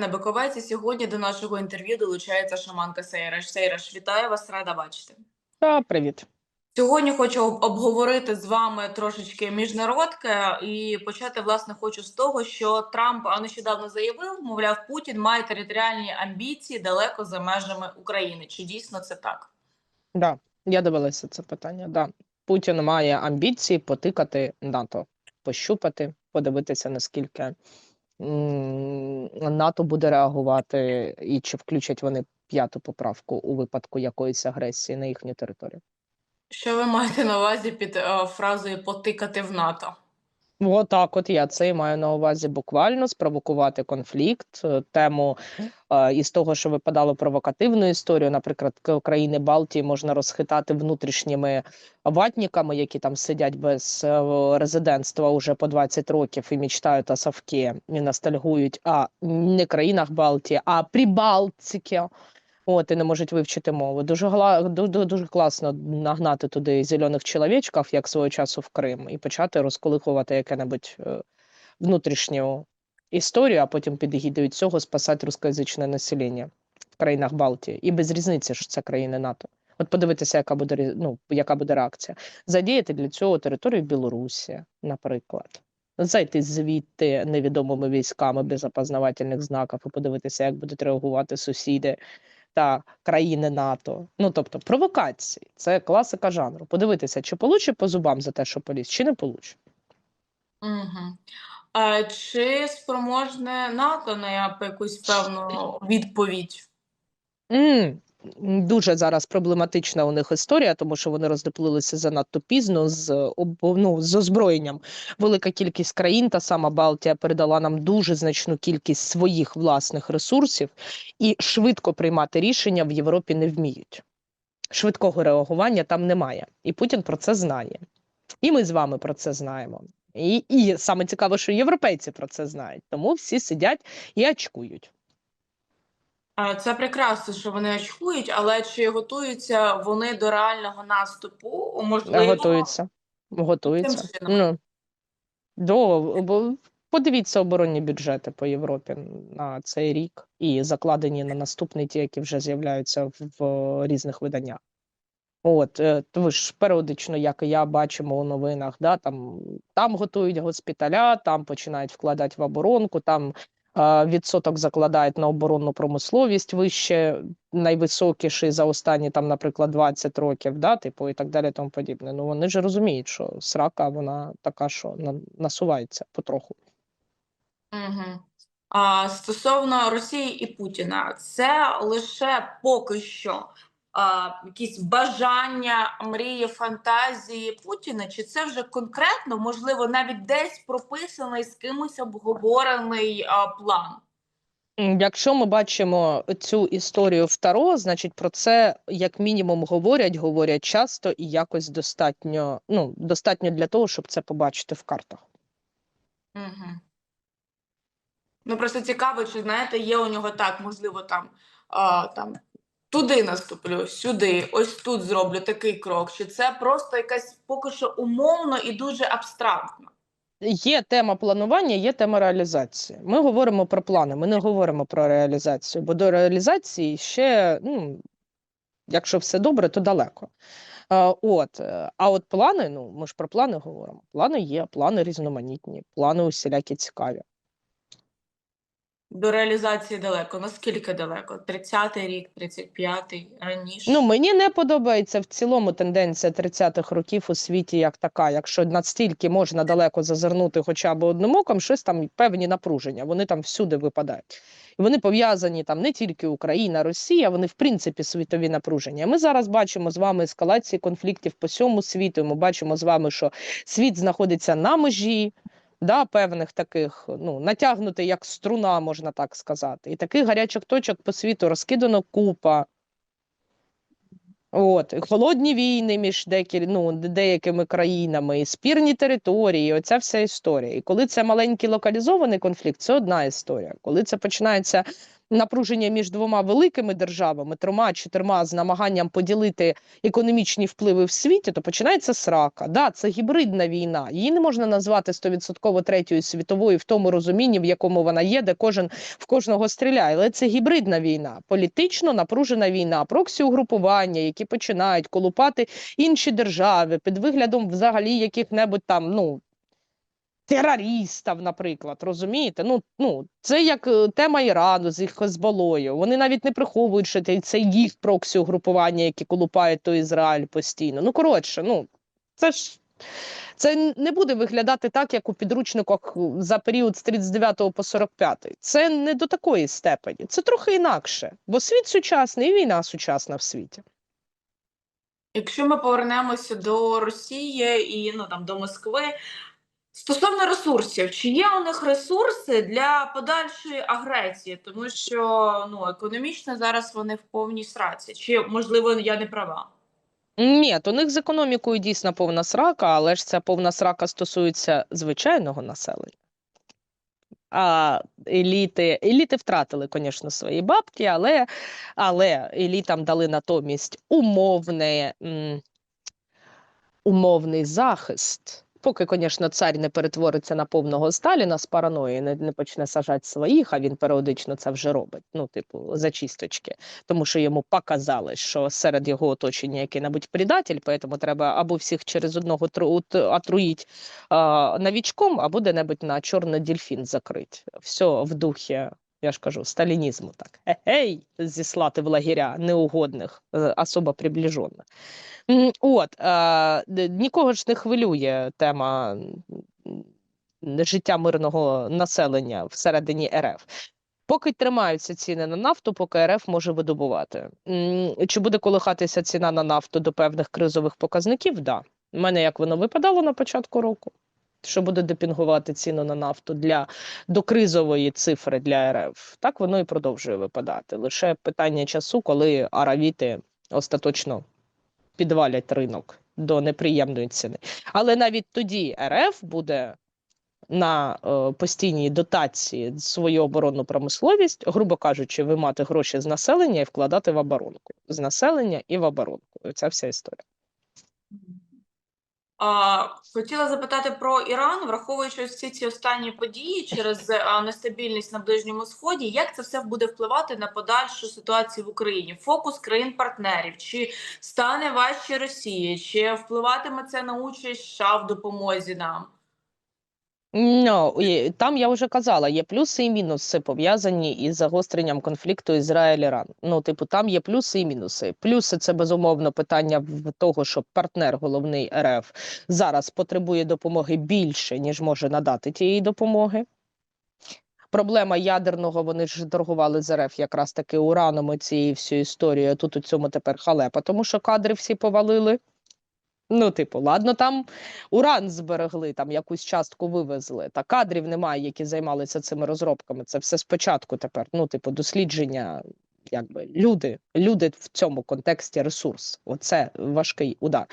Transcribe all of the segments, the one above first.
Ірина Биковець. І сьогодні до нашого інтерв'ю долучається шаманка Сейраш. Сейраш, вітаю вас, рада бачити. Та, привіт. Сьогодні хочу обговорити з вами трошечки міжнародке і почати, власне, хочу з того, що Трамп нещодавно заявив, мовляв, Путін має територіальні амбіції далеко за межами України. Чи дійсно це так? Да, я дивилася це питання. Да. Путін має амбіції потикати НАТО, пощупати, подивитися, наскільки НАТО буде реагувати, і чи включать вони п'яту поправку у випадку якоїсь агресії на їхню територію. Що ви маєте на увазі під е, фразою потикати в НАТО? Отак, от я це і маю на увазі буквально спровокувати конфлікт, е, тему е, із того, що випадало провокативну історію. Наприклад, країни Балтії можна розхитати внутрішніми ватниками, які там сидять без е, резидентства уже по 20 років і мечтають о Савке, і ностальгують, а не країнах Балтії, а Прибалтике. От і не можуть вивчити мову. Дуже гла дуже, класно нагнати туди зелених чоловічків, як свого часу в Крим, і почати розколихувати яке-небудь е, внутрішню історію, а потім під егідою цього спасати рускоязичне населення в країнах Балтії. І без різниці, що це країни НАТО. От подивитися, яка буде ну, яка буде реакція. Задіяти для цього територію Білорусі, наприклад. Зайти звідти невідомими військами без опознавательних знаків і подивитися, як будуть реагувати сусіди та країни НАТО. Ну тобто провокації. Це класика жанру. Подивитися, чи получить по зубам за те, що поліз, чи не получить. Угу. А, чи спроможне НАТО на якусь певну відповідь? М, Дуже зараз проблематична у них історія, тому що вони роздоплилися занадто пізно з ну, з озброєнням. Велика кількість країн, та сама Балтія, передала нам дуже значну кількість своїх власних ресурсів, і швидко приймати рішення в Європі не вміють. Швидкого реагування там немає. І Путін про це знає. І ми з вами про це знаємо. І, і саме цікаво, що європейці про це знають. Тому всі сидять і очкують. Це прекрасно, що вони очкують, але чи готуються вони до реального наступу? Можливо, Готуються. Готуються. Ну, до, бо подивіться оборонні бюджети по Європі на цей рік і закладені на наступний, ті, які вже з'являються в, в різних виданнях. От, е, ви ж періодично, як і я бачимо у новинах, да, там, там готують госпіталя, там починають вкладати в оборонку, там відсоток закладають на оборонну промисловість вище, найвисокіший за останні, там, наприклад, 20 років, да, типу, і так далі, тому подібне. Ну вони ж розуміють, що срака вона така, що насувається потроху. Угу. А стосовно Росії і Путіна, це лише поки що якісь бажання, мрії, фантазії Путіна, чи це вже конкретно, можливо, навіть десь прописаний з кимось обговорений а, план? Якщо ми бачимо цю історію в Таро, значить про це як мінімум говорять, говорять часто і якось достатньо, ну, достатньо для того, щоб це побачити в картах. Угу. Ну, просто цікаво, чи знаєте, є у нього так, можливо, там, а, там туди наступлю, сюди, ось тут зроблю такий крок. Чи це просто якась поки що умовно і дуже абстрактно? Є тема планування, є тема реалізації. Ми говоримо про плани, ми не говоримо про реалізацію, бо до реалізації ще, ну, якщо все добре, то далеко. А, от, а от плани, ну, ми ж про плани говоримо. Плани є, плани різноманітні, плани усілякі цікаві. До реалізації далеко. Наскільки далеко? 30-й рік, 35-й, раніше? Ну, мені не подобається в цілому тенденція 30-х років у світі як така. Якщо настільки можна далеко зазирнути хоча б одним оком, щось там певні напруження, вони там всюди випадають. І вони пов'язані там не тільки Україна, Росія, вони в принципі світові напруження. Ми зараз бачимо з вами ескалації конфліктів по всьому світу. Ми бачимо з вами, що світ знаходиться на межі. Да, певних таких, ну, натягнутий як струна, можна так сказати. І таких гарячих точок по світу розкидано купа. От, холодні війни між декі, ну, деякими країнами, спірні території, оця вся історія. І коли це маленький локалізований конфлікт, це одна історія. Коли це починається напруження між двома великими державами, трьома чотирма з намаганням поділити економічні впливи в світі, то починається срака. Да, це гібридна війна. Її не можна назвати стовідсотково третьою світовою в тому розумінні, в якому вона є, де кожен в кожного стріляє. Але це гібридна війна, політично напружена війна, проксі угрупування, які починають колупати інші держави під виглядом взагалі яких-небудь там, ну. Терористів, наприклад, розумієте? Ну, ну це як е, тема Ірану з їх Хезболою. Вони навіть не приховують, що це- їх проксі угрупування, які колупають той Ізраїль постійно. Ну коротше, ну це ж це не буде виглядати так, як у підручниках за період з 39 по 45. Це не до такої степені. Це трохи інакше, бо світ сучасний і війна сучасна в світі. Якщо ми повернемося до Росії і ну там до Москви. Стосовно ресурсів, чи є у них ресурси для подальшої агресії, тому що ну економічно зараз вони в повній сраці, чи можливо я не права? Ні, у них з економікою дійсно повна срака, але ж ця повна срака стосується звичайного населення. А еліти, еліти втратили, звісно, свої бабки, але, але елітам дали натомість умовне, умовний захист. Поки, звісно, цар не перетвориться на повного Сталіна з параної, не, не почне сажати своїх, а він періодично це вже робить. Ну, типу, зачисточки. Тому що йому показали, що серед його оточення який-небудь предатель, тому треба або всіх через одного тру- отруїть а, новічком, або де-небудь на чорний дельфін закрить. Все в духі, я ж кажу, сталінізму так. Ей, зіслати в лагеря неугодних, е, особо приближених. От, е, нікого ж не хвилює тема життя мирного населення всередині РФ. Поки тримаються ціни на нафту, поки РФ може видобувати. Чи буде колихатися ціна на нафту до певних кризових показників? Да. У мене як воно випадало на початку року, що буде депінгувати ціну на нафту для докризової цифри для РФ. Так воно і продовжує випадати. Лише питання часу, коли аравіти остаточно підвалять ринок до неприємної ціни. Але навіть тоді РФ буде на е, постійній дотації свою оборонну промисловість, грубо кажучи, вимати гроші з населення і вкладати в оборонку. З населення і в оборонку. Ця вся історія. Хотіла запитати про Іран, враховуючи всі ці останні події через нестабільність на Ближньому Сході, як це все буде впливати на подальшу ситуацію в Україні? Фокус країн-партнерів, чи стане важче Росії, чи впливатиме це на участь США в допомозі нам? Ну, там я вже казала, є плюси і мінуси пов'язані із загостренням конфлікту Ізраїль-Іран. Ну, типу, там є плюси і мінуси. Плюси це безумовно питання в того, що партнер головний РФ зараз потребує допомоги більше, ніж може надати тієї допомоги. Проблема ядерного, вони ж торгували з РФ якраз таки ураном і цією всю історію. Тут у цьому тепер халепа, тому що кадри всі повалили. Ну, типу, ладно, там уран зберегли, там якусь частку вивезли, та кадрів немає, які займалися цими розробками. Це все спочатку тепер. Ну, типу, дослідження, якби люди, люди в цьому контексті ресурс. Оце важкий удар.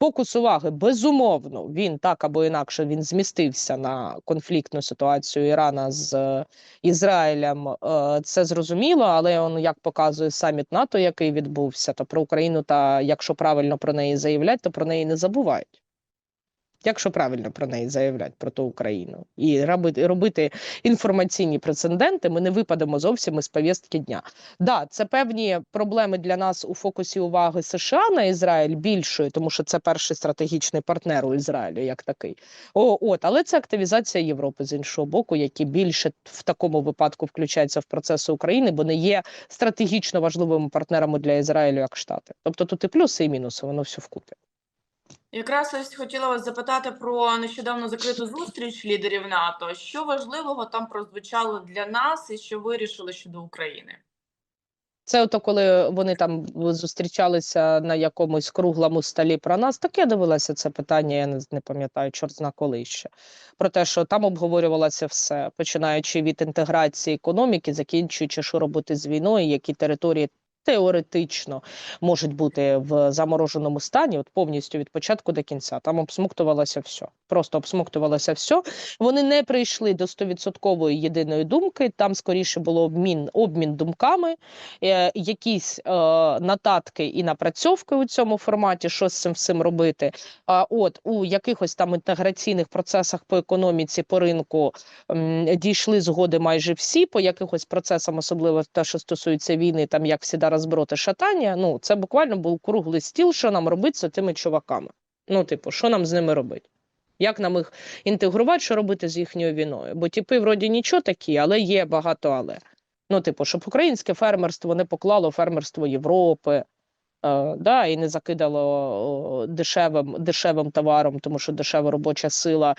Фокус уваги, безумовно, він так або інакше він змістився на конфліктну ситуацію Ірана з е, Ізраїлем. Е, Це зрозуміло, але он, як показує саміт НАТО, який відбувся, то про Україну, та якщо правильно про неї заявлять, то про неї не забувають. Якщо правильно про неї заявлять про ту Україну і робити, робити інформаційні прецеденти, ми не випадемо зовсім із повістки дня. Да, це певні проблеми для нас у фокусі уваги США на Ізраїль більшою, тому що це перший стратегічний партнер у Ізраїлю, як такий. О, от, але це активізація Європи з іншого боку, які більше в такому випадку включаються в процеси України, бо не є стратегічно важливими партнерами для Ізраїлю як Штати. Тобто тут і плюси, і мінуси, воно все вкупі. Якраз ось хотіла вас запитати про нещодавно закриту зустріч лідерів НАТО. Що важливого там прозвучало для нас, і що вирішили щодо України? Це ото коли вони там зустрічалися на якомусь круглому столі про нас, так я дивилася це питання, я не, пам'ятаю, чорт зна коли ще. Про те, що там обговорювалося все, починаючи від інтеграції економіки, закінчуючи, що робити з війною, які території теоретично можуть бути в замороженому стані, от повністю від початку до кінця. Там обсмоктувалося все. Просто обсмоктувалося все. Вони не прийшли до стовідсоткової єдиної думки. Там скоріше було обмін, обмін думками, е, якісь е, нотатки і напрацьовки у цьому форматі, що з цим всім робити. А от у якихось там інтеграційних процесах по економіці, по ринку м, дійшли згоди майже всі. По якихось процесам, особливо те, що стосується війни, там як розброти шатання. Ну це буквально був круглий стіл, що нам робити з тими чуваками. Ну, типу, що нам з ними робити? Як нам їх інтегрувати, що робити з їхньою війною? Бо типи вроді нічого такі, але є багато але. Ну, типу, щоб українське фермерство не поклало фермерство Європи, да, і не закидало дешевим, дешевим товаром, тому що дешева робоча сила,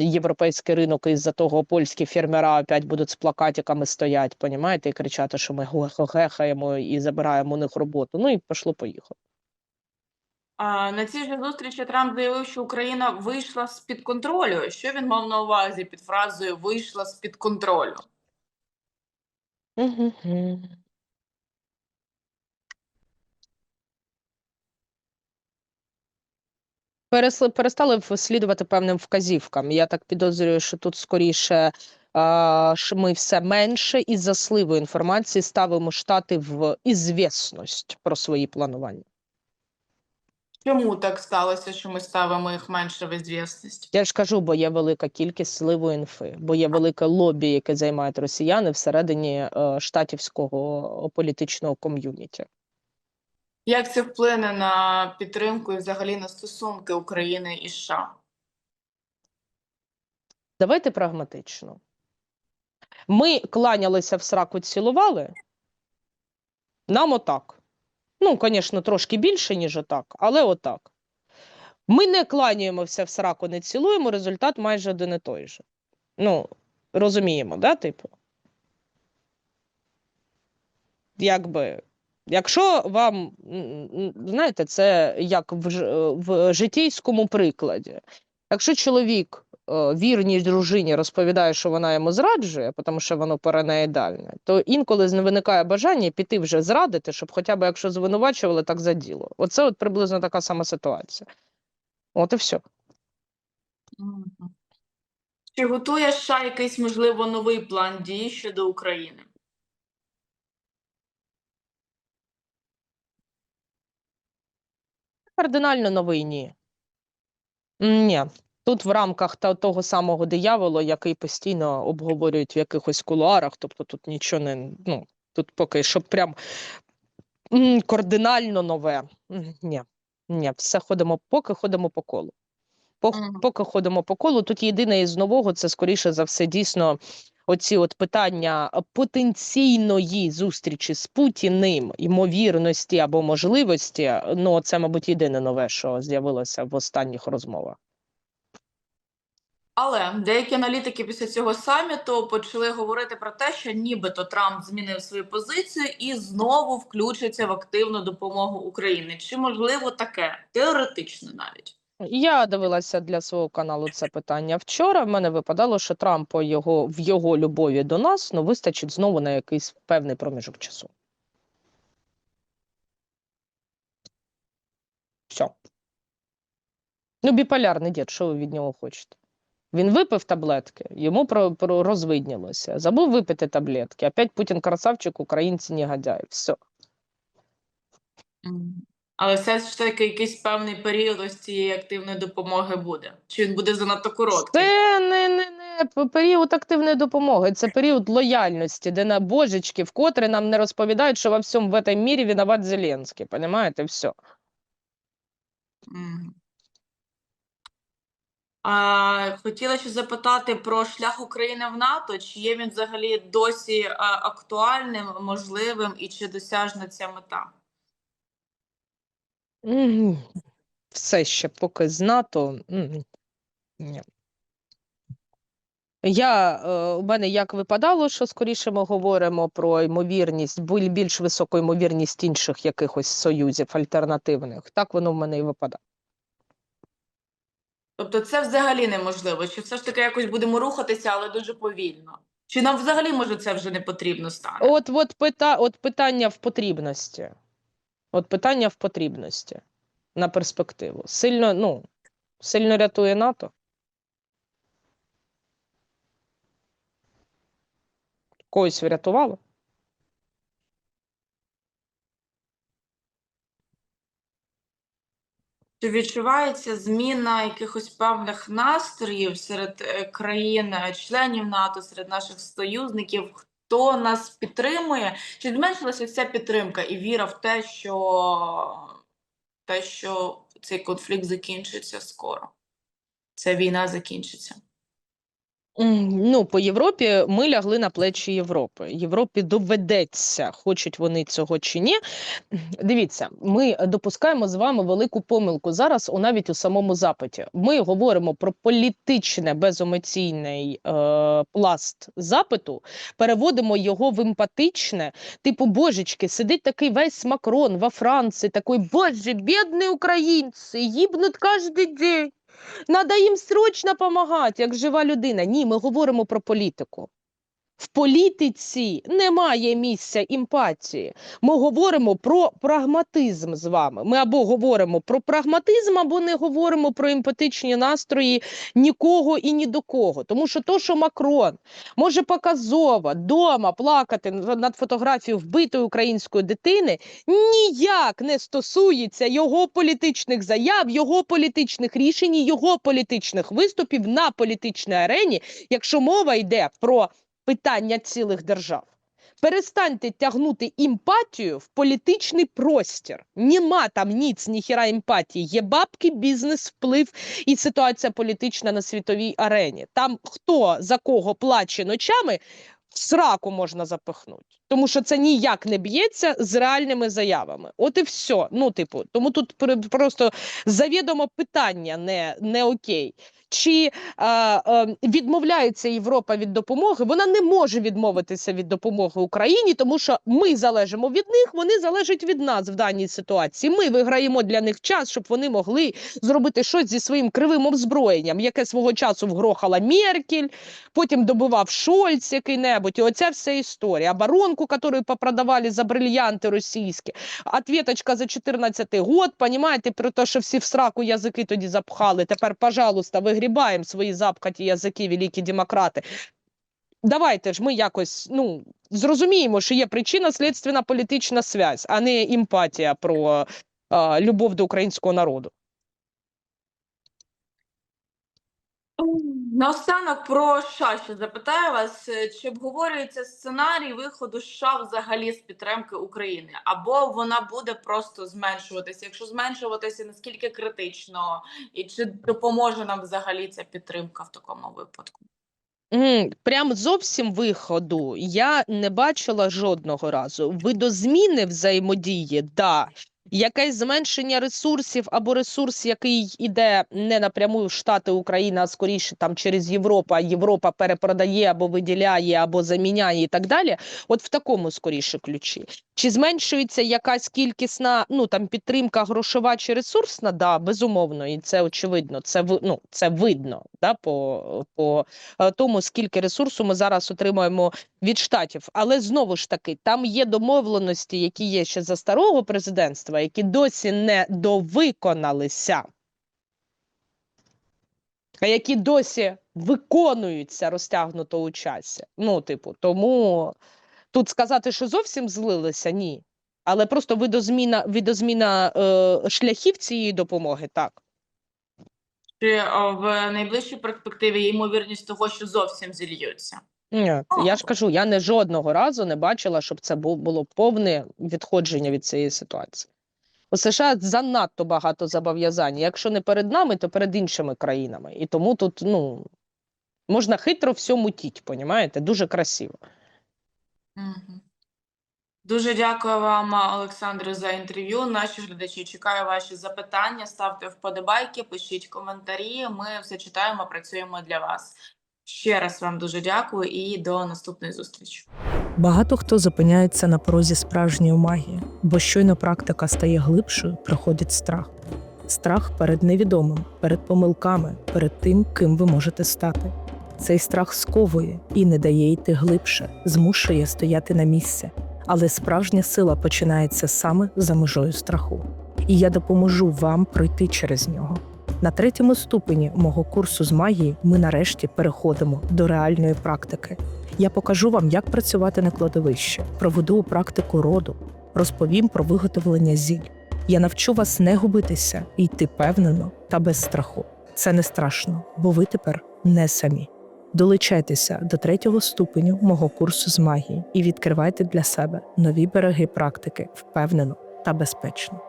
європейський ринок, і з-за того польські фермера опять будуть з плакатиками стоять, понімаєте, і кричати, що ми гехаємо і забираємо у них роботу. Ну і пішло поїхало. А, на цій ж зустрічі Трамп заявив, що Україна вийшла з-під контролю. Що він мав на увазі під фразою вийшла з-під контролю? Мгм. Пересли- Перестали слідувати певним вказівкам. Я так підозрюю, що тут скоріше ми все менше із за сливу інформації ставимо штати в ізвісність про свої планування. Чому так сталося, що ми ставимо їх менше в ізвісність? Я ж кажу, бо є велика кількість сливу інфи, бо є велике лобі, яке займають росіяни всередині е, штатівського політичного ком'юніті. Як це вплине на підтримку і взагалі на стосунки України і США? Давайте прагматично. Ми кланялися в сраку, цілували. Нам отак. Ну, звісно, трошки більше, ніж отак, але отак. Ми не кланяємося в сраку, не цілуємо, результат майже один і той же. Ну, розуміємо, да, типу? Якби, якщо вам, знаєте, це як в, житейському прикладі. Якщо чоловік е, вірній дружині розповідає, що вона йому зраджує, тому що воно параноїдальне, то інколи з- виникає бажання піти вже зрадити, щоб хоча б якщо звинувачували, так за діло. Оце от приблизно така сама ситуація. От і все. Чи готує США якийсь, можливо, новий план дій щодо України? Кардинально новий ні. Ні. Тут в рамках та- того самого диявола, який постійно обговорюють в якихось кулуарах, тобто тут нічого не. Ну, тут поки що прям кардинально нове. Ні. Ні, все ходимо, поки ходимо по колу. Поки ходимо по колу. Тут єдине із нового це скоріше за все дійсно оці от питання потенційної зустрічі з Путіним, ймовірності або можливості. Ну, це, мабуть, єдине нове, що з'явилося в останніх розмовах. Але деякі аналітики після цього саміту почали говорити про те, що нібито Трамп змінив свою позицію і знову включиться в активну допомогу Україні. Чи можливо таке? Теоретично навіть. Я дивилася для свого каналу це питання вчора. В мене випадало, що Трампу його в його любові до нас ну вистачить знову на якийсь певний проміжок часу. Все. Ну, біполярний дід, що ви від нього хочете? Він випив таблетки, йому про, про розвиднілося. Забув випити таблетки. Опять Путін красавчик, українці негодяї. Все. Але все ж таки якийсь певний період ось цієї активної допомоги буде. Чи він буде занадто короткий? Це не, не, не період активної допомоги, це період лояльності, де на божечки, вкотре нам не розповідають, що во всьому в этом мірі виноват Зеленський. Понимаєте, все. А, хотіла ще запитати про шлях України в НАТО. Чи є він взагалі досі а, актуальним, можливим і чи досяжна ця мета? Все ще поки з НАТО. м, Ні. Я, е, у мене як випадало, що скоріше ми говоримо про ймовірність, більш високу ймовірність інших якихось союзів альтернативних. Так воно в мене і випадає. Тобто це взагалі неможливо. Чи все ж таки якось будемо рухатися, але дуже повільно? Чи нам взагалі може це вже не потрібно стане? От, от, пита, от питання в потрібності. От питання в потрібності на перспективу. Сильно, ну, сильно рятує НАТО. Когось врятувало? Чи відчувається зміна якихось певних настроїв серед е, країн, е, членів НАТО, серед наших союзників? Хто нас підтримує? Чи зменшилася ця підтримка і віра в те, що, те, що цей конфлікт закінчиться скоро? Ця війна закінчиться? Ну, по Європі ми лягли на плечі Європи. Європі доведеться, хочуть вони цього чи ні. Дивіться, ми допускаємо з вами велику помилку зараз, у навіть у самому запиті. Ми говоримо про політичне беземоційний е, пласт запиту, переводимо його в емпатичне. Типу, божечки, сидить такий весь Макрон во Франції, такий, боже, бідні українці, їбнуть кожен день. Надо їм срочно допомагати, як жива людина. Ні, ми говоримо про політику. В політиці немає місця емпатії. Ми говоримо про прагматизм з вами. Ми або говоримо про прагматизм, або не говоримо про емпатичні настрої нікого і ні до кого. Тому що то, що Макрон може показово дома плакати над фотографією вбитої української дитини, ніяк не стосується його політичних заяв, його політичних рішень, його політичних виступів на політичній арені, якщо мова йде про питання цілих держав. Перестаньте тягнути емпатію в політичний простір. Нема там ніц, ніхіра емпатії. Є бабки, бізнес, вплив і ситуація політична на світовій арені. Там хто за кого плаче ночами, в сраку можна запихнути. Тому що це ніяк не б'ється з реальними заявами. От і все. Ну, типу, тому тут пр- просто завідомо питання не, не окей. Чи е, е, відмовляється Європа від допомоги? Вона не може відмовитися від допомоги Україні, тому що ми залежимо від них, вони залежать від нас в даній ситуації. Ми виграємо для них час, щоб вони могли зробити щось зі своїм кривим озброєнням, яке свого часу вгрохала Меркель, потім добивав Шольц який-небудь. І оця вся історія. Оборонку, яку попродавали за брильянти російські. Ответочка за 14 год, понімаєте, про те, що всі в сраку язики тоді запхали. Тепер, пожалуйста, вигрібаємо свої запхаті язики, великі демократи. Давайте ж ми якось ну, зрозуміємо, що є причина слідственна політична связь, а не емпатія про а, любов до українського народу. Наостанок про США ще запитаю вас, е, чи обговорюється сценарій виходу США взагалі з підтримки України, або вона буде просто зменшуватися? Якщо зменшуватися, наскільки критично, і чи допоможе нам взагалі ця підтримка в такому випадку? Прям зовсім виходу я не бачила жодного разу. Видозміни взаємодії, да. Якесь зменшення ресурсів або ресурс, який іде не напряму в Штати Україна, а скоріше там через Європу, Європа перепродає або виділяє, або заміняє і так далі. От в такому скоріше ключі. Чи зменшується якась кількісна ну там підтримка грошова чи ресурсна? Да, безумовно, і це очевидно. Це ну, це видно да, по, по е, тому, скільки ресурсу ми зараз отримуємо від штатів. Але знову ж таки, там є домовленості, які є ще за старого президентства, які досі не довиконалися, а які досі виконуються розтягнуто у часі. Ну, типу, тому тут сказати, що зовсім злилися, ні. Але просто видозміна, видозміна е, шляхів цієї допомоги, так. Чи в найближчій перспективі є ймовірність того, що зовсім зільються? Ні, я ж кажу, я не жодного разу не бачила, щоб це було повне відходження від цієї ситуації. У США занадто багато зобов'язань. Якщо не перед нами, то перед іншими країнами. І тому тут ну, можна хитро все мутіть, понімаєте? Дуже красиво. Дуже дякую вам, Олександре, за інтерв'ю. Наші глядачі чекаю ваші запитання. Ставте вподобайки, пишіть коментарі. Ми все читаємо, працюємо для вас. Ще раз вам дуже дякую і до наступної зустрічі. Багато хто зупиняється на порозі справжньої магії, бо щойно практика стає глибшою, приходить страх. Страх перед невідомим, перед помилками, перед тим, ким ви можете стати. Цей страх сковує і не дає йти глибше, змушує стояти на місці. Але справжня сила починається саме за межою страху. І я допоможу вам пройти через нього. На третьому ступені мого курсу з магії ми нарешті переходимо до реальної практики. Я покажу вам, як працювати на кладовищі, проведу практику роду, розповім про виготовлення зіль. Я навчу вас не губитися і йти впевнено та без страху. Це не страшно, бо ви тепер не самі. Долучайтеся до третього ступеню мого курсу з магії і відкривайте для себе нові береги практики впевнено та безпечно.